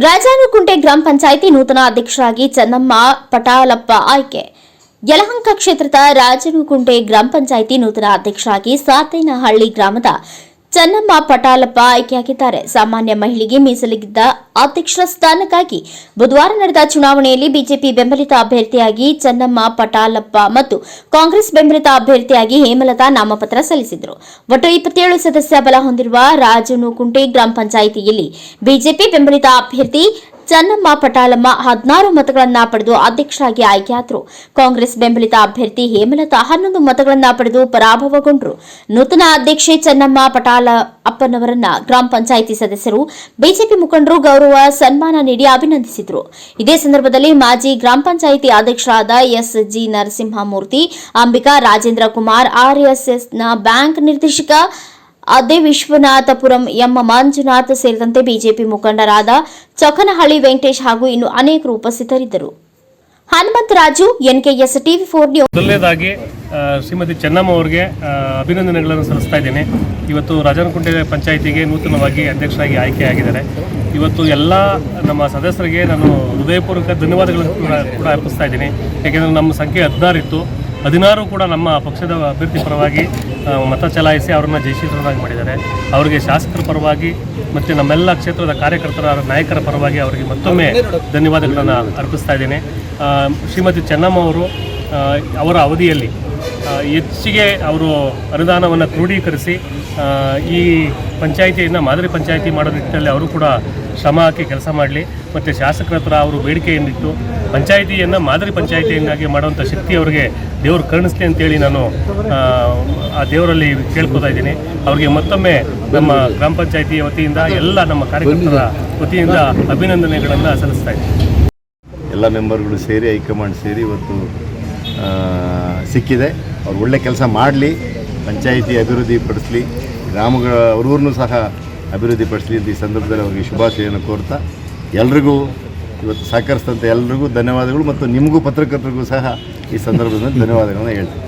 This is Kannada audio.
ರಾಜಾನುಕುಂಟೆ ಗ್ರಾಮ ಪಂಚಾಯಿತಿ ನೂತನ ಅಧ್ಯಕ್ಷರಾಗಿ ಚನ್ನಮ್ಮ ಪಟಾಲಪ್ಪ ಆಯ್ಕೆ. ಯಲಹಂಕ ಕ್ಷೇತ್ರದ ರಾಜನುಕುಂಟೆ ಗ್ರಾಮ ಪಂಚಾಯಿತಿ ನೂತನ ಅಧ್ಯಕ್ಷರಾಗಿ ಸಾತೇನಹಳ್ಳಿ ಗ್ರಾಮದ ಚೆನ್ನಮ್ಮ ಪಟಾಲಪ್ಪ ಆಯ್ಕೆಯಾಗಿದ್ದಾರೆ. ಸಾಮಾನ್ಯ ಮಹಿಳೆಗೆ ಮೀಸಲಿಗಿದ್ದ ಅಧ್ಯಕ್ಷ ಸ್ಥಾನಕ್ಕಾಗಿ ಬುಧವಾರ ನಡೆದ ಚುನಾವಣೆಯಲ್ಲಿ ಬಿಜೆಪಿ ಬೆಂಬಲಿತ ಅಭ್ಯರ್ಥಿಯಾಗಿ ಚನ್ನಮ್ಮ, ಪಟಾಲಪ್ಪ ಮತ್ತು ಕಾಂಗ್ರೆಸ್ ಬೆಂಬಲಿತ ಅಭ್ಯರ್ಥಿಯಾಗಿ ಹೇಮಲತಾ ನಾಮಪತ್ರ ಸಲ್ಲಿಸಿದರು. ಒಟ್ಟು ಇಪ್ಪತ್ತೇಳು ಸದಸ್ಯ ಬಲ ಹೊಂದಿರುವ ರಾಜನುಕುಂಟೆ ಗ್ರಾಮ ಪಂಚಾಯಿತಿಯಲ್ಲಿ ಬಿಜೆಪಿ ಬೆಂಬಲಿತ ಅಭ್ಯರ್ಥಿ ಚನ್ನಮ್ಮ ಪಟಾಲಮ್ಮ ಹದಿನಾರು ಮತಗಳನ್ನ ಪಡೆದು ಅಧ್ಯಕ್ಷರಾಗಿ ಆಯ್ಕೆಯಾದರು. ಕಾಂಗ್ರೆಸ್ ಬೆಂಬಲಿತ ಅಭ್ಯರ್ಥಿ ಹೇಮಲತಾ ಹನ್ನೊಂದು ಮತಗಳನ್ನ ಪಡೆದು ಪರಾಭವಗೊಂಡರು. ನೂತನ ಅಧ್ಯಕ್ಷೆ ಚನ್ನಮ್ಮ ಪಟಾಲ ಅಪ್ಪನವರನ್ನ ಗ್ರಾಮ ಪಂಚಾಯಿತಿ ಸದಸ್ಯರು ಬಿಜೆಪಿ ಮುಖಂಡರು ಗೌರವ, ಸನ್ಮಾನ ನೀಡಿ ಅಭಿನಂದಿಸಿದರು. ಇದೇ ಸಂದರ್ಭದಲ್ಲಿ ಮಾಜಿ ಗ್ರಾಮ ಪಂಚಾಯಿತಿ ಅಧ್ಯಕ್ಷರಾದ ಎಸ್ ಜಿ ನರಸಿಂಹಮೂರ್ತಿ, ಅಂಬಿಕಾ ರಾಜೇಂದ್ರ ಕುಮಾರ್ ಆರ್ಎಸ್ಎಸ್ನ ಬ್ಯಾಂಕ್ ನಿರ್ದೇಶಕ ಅದೇ ವಿಶ್ವನಾಥಪುರಂ ಎಂ ಮಂಜುನಾಥ್ ಸೇರಿದಂತೆ ಬಿಜೆಪಿ ಮುಖಂಡರಾದ ಚಖನಹಳ್ಳಿ ವೆಂಕಟೇಶ್ ಹಾಗೂ ಇನ್ನು ಅನೇಕರು ಉಪಸ್ಥಿತರಿದ್ದರು. Hanumantharaju NKS TV four news ಮೊದಲನೇದಾಗಿ ಶ್ರೀಮತಿ ಚೆನ್ನಮ್ಮ ಅವರಿಗೆ ಅಭಿನಂದನೆಗಳನ್ನು ಸಲ್ಲಿಸ್ತಾ ಇದ್ದೇನೆ. ಇವತ್ತು ರಾಜನಕುಂಟೆ ಪಂಚಾಯಿತಿಗೆ ನೂತನವಾಗಿ ಅಧ್ಯಕ್ಷರಾಗಿ ಆಯ್ಕೆಯಾಗಿದ್ದಾರೆ ಇವತ್ತು ಎಲ್ಲ ನಮ್ಮ ಸದಸ್ಯರಿಗೆ ನಾನು ಹೃದಯಪೂರ್ವಕ ಧನ್ಯವಾದಗಳನ್ನು ಕೂಡ ಕೂಡ ಅರ್ಪಿಸ್ತಾ ಇದ್ದೀನಿ. ಏಕೆಂದರೆ ನಮ್ಮ ಸಂಖ್ಯೆ ಹದಿನಾರು ಇತ್ತು ಹದಿನಾರು ಕೂಡ ನಮ್ಮ ಪಕ್ಷದ ಅಭ್ಯರ್ಥಿ ಪರವಾಗಿ ಮತ ಚಲಾಯಿಸಿ ಅವರನ್ನ ಜಯಶೀಲರಾಗಿ ಮಾಡಿದ್ದಾರೆ. ಅವರಿಗೆ ಶಾಸಕರ ಪರವಾಗಿ ಮತ್ತು ನಮ್ಮೆಲ್ಲ ಕ್ಷೇತ್ರದ ಕಾರ್ಯಕರ್ತರ ನಾಯಕರ ಪರವಾಗಿ ಅವರಿಗೆ ಮತ್ತೊಮ್ಮೆ ಧನ್ಯವಾದಗಳನ್ನು ಅರ್ಪಿಸ್ತಾ ಇದ್ದೇನೆ. ಶ್ರೀಮತಿ ಚೆನ್ನಮ್ಮ ಅವರು ಅವರ ಅವಧಿಯಲ್ಲಿ ಹೆಚ್ಚಿಗೆ ಅವರು ಅನುದಾನವನ್ನು ಕ್ರೋಢೀಕರಿಸಿ ಈ ಪಂಚಾಯಿತಿಯನ್ನು ಮಾದರಿ ಪಂಚಾಯಿತಿ ಮಾಡೋ ನಿಟ್ಟಿನಲ್ಲಿ ಅವರು ಕೂಡ ಶ್ರಮ ಹಾಕಿ ಕೆಲಸ ಮಾಡಲಿ. ಮತ್ತು ಶಾಸಕರ ಹತ್ರ ಅವರು ಬೇಡಿಕೆಯನ್ನಿಟ್ಟು ಪಂಚಾಯಿತಿಯನ್ನು ಮಾದರಿ ಪಂಚಾಯಿತಿಯನ್ನಾಗಿ ಮಾಡುವಂಥ ಶಕ್ತಿ ಅವರಿಗೆ ದೇವರು ಕರುಣಿಸ್ಲಿ ಅಂತೇಳಿ ನಾನು ಆ, ದೇವರಲ್ಲಿ ಕೇಳ್ಕೊತಾ ಇದ್ದೀನಿ. ಅವರಿಗೆ ಮತ್ತೊಮ್ಮೆ ನಮ್ಮ ಗ್ರಾಮ ಪಂಚಾಯಿತಿ ವತಿಯಿಂದ ಎಲ್ಲ ನಮ್ಮ ಕಾರ್ಯಕರ್ತರ ವತಿಯಿಂದ ಅಭಿನಂದನೆಗಳನ್ನು ಸಲ್ಲಿಸ್ತಾ ಇದ್ದೀನಿ. ಎಲ್ಲ ಮೆಂಬರ್ಗಳು ಸೇರಿ ಹೈಕಮಾಂಡ್ ಸೇರಿ ಇವತ್ತು ಸಿಕ್ಕಿದೆ. ಅವ್ರು ಒಳ್ಳೆ ಕೆಲಸ ಮಾಡಲಿ, ಪಂಚಾಯಿತಿ ಅಭಿವೃದ್ಧಿ ಪಡಿಸಲಿ, ಗ್ರಾಮಗಳ ಅವ್ರೂರನ್ನು ಸಹ ಅಭಿವೃದ್ಧಿ ಪಡಿಸಲಿ ಈ ಸಂದರ್ಭದಲ್ಲಿ ಅವರಿಗೆ ಶುಭಾಶಯವನ್ನು ಕೋರ್ತಾ, ಎಲ್ರಿಗೂ ಇವತ್ತು ಸಹಕರಿಸಿದಂಥ ಎಲ್ರಿಗೂ ಧನ್ಯವಾದಗಳು ಮತ್ತು ನಿಮಗೂ ಪತ್ರಕರ್ತರಿಗೂ ಸಹ ಈ ಸಂದರ್ಭದಲ್ಲಿ ಧನ್ಯವಾದಗಳನ್ನು ಹೇಳ್ತೀನಿ.